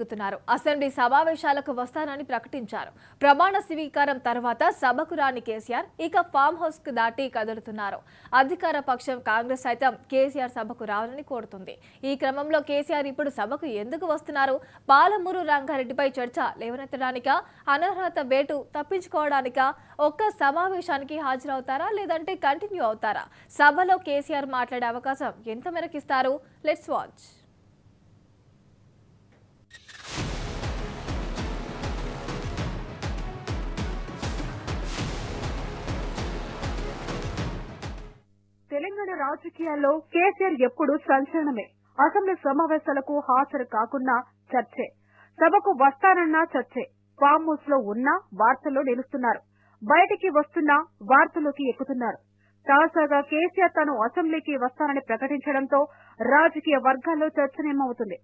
జరుగుతున్నారు. Assembly సమావేశాలకు వస్తానని ప్రకటించారు. ప్రమాణ స్వీకారం తర్వాత సభకు రాని కేసీఆర్ ఇక ఫామ్ హౌస్కు దాటి కదులుతున్నారు. అధికార పక్షం కాంగ్రెస్ సైతం కేసీఆర్ సభకు రావాలని కోరుతుంది. ఈ క్రమంలో కేసీఆర్ ఇప్పుడు సభకు ఎందుకు వస్తున్నారు? పాలమూరు రంగారెడ్డిపై చర్చ లేవనెత్తడానికా? అనర్హత వేటు తప్పించుకోవడానిక? ఒక్క సమావేశానికి హాజరవుతారా? లేదంటే కంటిన్యూ అవుతారా? సభలో కేసీఆర్ మాట్లాడే అవకాశం ఎంత మేరకు ఇస్తారు? లెట్స్ వాచ్ తెలంగాణ రాజకీయాల్లో కేసీఆర్ ఎప్పుడు సంచలనమే. అసెంబ్లీ సమావేశాలకు హాజరు కాకున్నా చర్చే. సభకు వస్తానన్నా చర్చే. ఫామ్ హౌస్లో ఉన్నా వార్తల్లో నిలుస్తున్నారు. బయటికి వస్తున్నా వార్తల్లోకి ఎక్కుతున్నారు. తాజాగా కేసీఆర్ తాను అసెంబ్లీకి వస్తానని ప్రకటించడంతో రాజకీయ వర్గాల్లో చర్చనీయమవుతుంది.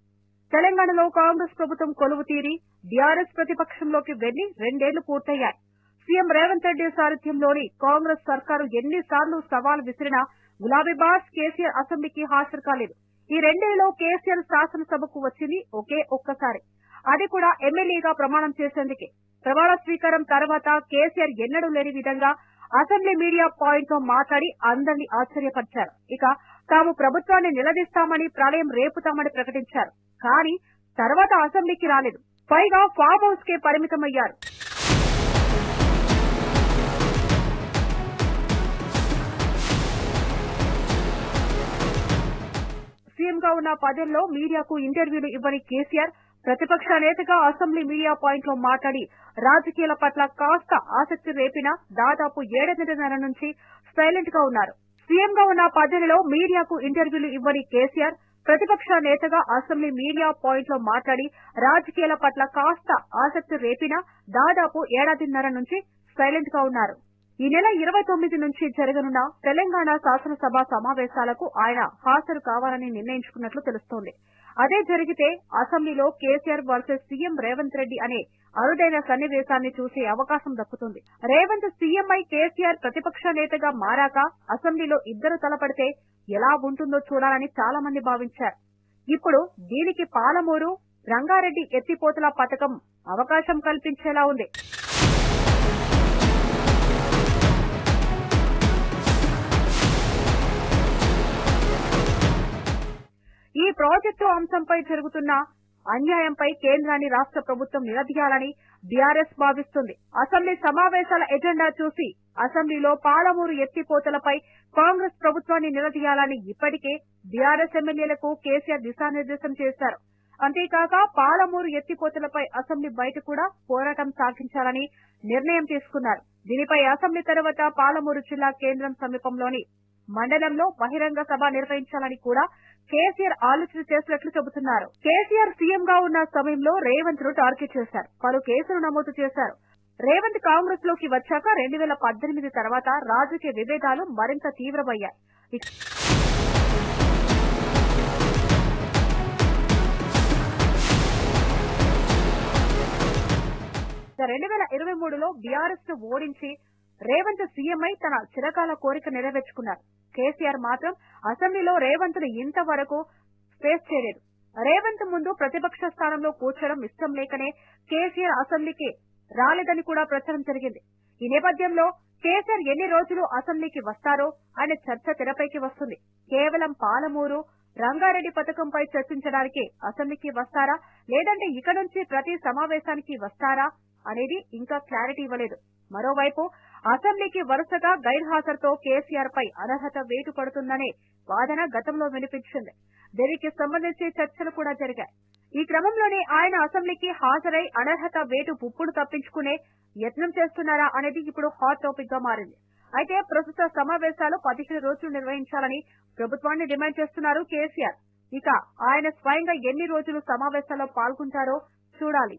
తెలంగాణలో కాంగ్రెస్ ప్రభుత్వం కొలువు తీరి బీఆర్ఎస్ ప్రతిపక్షంలోకి వెళ్ళి రెండేళ్ళు పూర్తయ్యాయి. సీఎం రేవంత్ రెడ్డి సారథ్యంలోని కాంగ్రెస్ సర్కారు ఎన్నిసార్లు సవాల్ విసిరినా గులాబీ బాస్ కేసీఆర్ అసెంబ్లీకి హాజరు కాలేదు. ఈ రెండేళ్ళలో కేసీఆర్ శాసనసభకు వచ్చింది ఒకే ఒక్కసారి. అది కూడా ఎమ్మెల్యేగా ప్రమాణం చేసేందుకే. ప్రమాణ స్వీకారం తర్వాత కేసీఆర్ ఎన్నడూ లేని విధంగా అసెంబ్లీ మీడియా పాయింట్తో మాట్లాడి అందరినీ ఆశ్చర్యపరిచారు. ఇక తాము ప్రభుత్వాన్ని నిలదీస్తామని ప్రళయం రేపుతామని ప్రకటించారు. కానీ తర్వాత అసెంబ్లీకి రాలేదు. పైగా ఫామ్ హౌస్ కే పరిమితమయ్యారు. సీఎంగా ఉన్న పదేళ్ళలో మీడియాకు ఇంటర్వ్యూలు ఇవ్వని కేసీఆర్ ప్రతిపక్ష నేతగా అసెంబ్లీ మీడియా పాయింట్లో మాట్లాడి రాజకీయాల పట్ల కాస్త ఆసక్తి రేపినా దాదాపు ఏడాదిన్నర నుంచి సైలెంట్గా ఉన్నారు. సీఎంగా ఉన్న పదేళ్ళలో మీడియాకు ఇంటర్వ్యూలు ఇవ్వని కేసీఆర్ ప్రతిపక్ష నేతగా అసెంబ్లీ మీడియా పాయింట్లో మాట్లాడి రాజకీయాల పట్ల కాస్త ఆసక్తి రేపినా దాదాపు ఏడాదిన్నర నుంచి సైలెంట్గా ఉన్నారు. ఈ నెల ఇరవై తొమ్మిది నుంచి జరగనున్న తెలంగాణ శాసనసభ సమావేశాలకు ఆయన హాజరు కావాలని నిర్ణయించుకున్నట్లు తెలుస్తోంది. అదే జరిగితే అసెంబ్లీలో KCR versus CM Revanth Reddy అనే అరుదైన సన్నివేశాన్ని చూసే అవకాశం దక్కుతుంది. రేవంత్ సీఎంఐ కేసీఆర్ ప్రతిపక్ష నేతగా మారాక అసెంబ్లీలో ఇద్దరు తలపడితే ఎలా ఉంటుందో చూడాలని చాలా మంది భావించారు. ఇప్పుడు దీనికి పాలమూరు రంగారెడ్డి ఎత్తిపోతల పథకం అవకాశం కల్పించేలా ఉంది. ప్రాజెక్టు అంశంపై జరుగుతున్న అన్యాయంపై కేంద్రాన్ని రాష్ట్ర ప్రభుత్వం నిలదీయాలని బీఆర్ఎస్ భావిస్తుంది. అసెంబ్లీ సమావేశాల ఎజెండా చూసి అసెంబ్లీలో పాలమూరు ఎత్తిపోతలపై కాంగ్రెస్ ప్రభుత్వాన్ని నిలదీయాలని ఇప్పటికే బీఆర్ఎస్ ఎమ్మెల్యేలకు కేసీఆర్ దిశానిర్దేశం చేశారు. అంతేకాక పాలమూరు ఎత్తిపోతలపై అసెంబ్లీ బయట కూడా పోరాటం సాగించాలని నిర్ణయం తీసుకున్నారు. దీనిపై అసెంబ్లీ తర్వాత పాలమూరు జిల్లా కేంద్రం సమీపంలోని మండలంలో బహిరంగ సభ నిర్వహించాలని కూడా కేసీఆర్ ఆలోచన చేసినట్లు చెబుతున్నారు. కేసీఆర్ సీఎం గా ఉన్న సమయంలో రేవంత్ను టార్గెట్ చేశారు. పలు కేసులు నమోదు చేశారు. రేవంత్ కాంగ్రెస్లోకి వచ్చాక రెండు వేల పద్దెనిమిది తర్వాత రాజకీయ విభేదాలు మరింత తీవ్రమయ్యాయి. రెండు వేల ఇరవై మూడులో బీఆర్ఎస్ను ఓడించి రేవంత్ సీఎంఐ తన చిరకాల కోరిక నెరవేర్చుకున్నారు. కేసీఆర్ మాత్రం అసెంబ్లీలో రేవంత్ను ఇంతవరకు ఫేస్ చేయలేదు. రేవంత్ ముందు ప్రతిపక్ష స్థానంలో కూర్చడం ఇష్టం లేకనే కేసీఆర్ అసెంబ్లీకి రాలేదని కూడా ప్రచారం జరిగింది. ఈ నేపథ్యంలో కేసీఆర్ ఎన్ని రోజులు అసెంబ్లీకి వస్తారో అనే చర్చ తెరపైకి వస్తుంది. కేవలం పాలమూరు రంగారెడ్డి పథకంపై చర్చించడానికి అసెంబ్లీకి వస్తారా? లేదంటే ఇక నుంచి ప్రతి సమావేశానికి వస్తారా? అనేది ఇంకా క్లారిటీ ఇవ్వలేదు. మరోవైపు అసెంబ్లీకి వరుసగా గైర్హాజరుతో కేసీఆర్ పై అనర్హత వేటు పడుతుందనే వాదన గతంలో వినిపించింది. దీనికి సంబంధించి చర్చలు కూడా జరిగాయి. ఈ క్రమంలోనే ఆయన అసెంబ్లీకి హాజరై అనర్హత వేటు పుప్పుడు తప్పించుకునే యత్నం చేస్తున్నారా అనేది ఇప్పుడు హాట్ టాపిక్గా మారింది. అయితే ప్రస్తుత సమావేశాలు పదిహేను రోజులు నిర్వహించాలని ప్రభుత్వాన్ని డిమాండ్ చేస్తున్నారు కేసీఆర్. ఇక ఆయన స్వయంగా ఎన్ని రోజులు సమావేశాల్లో పాల్గొంటారో చూడాలి.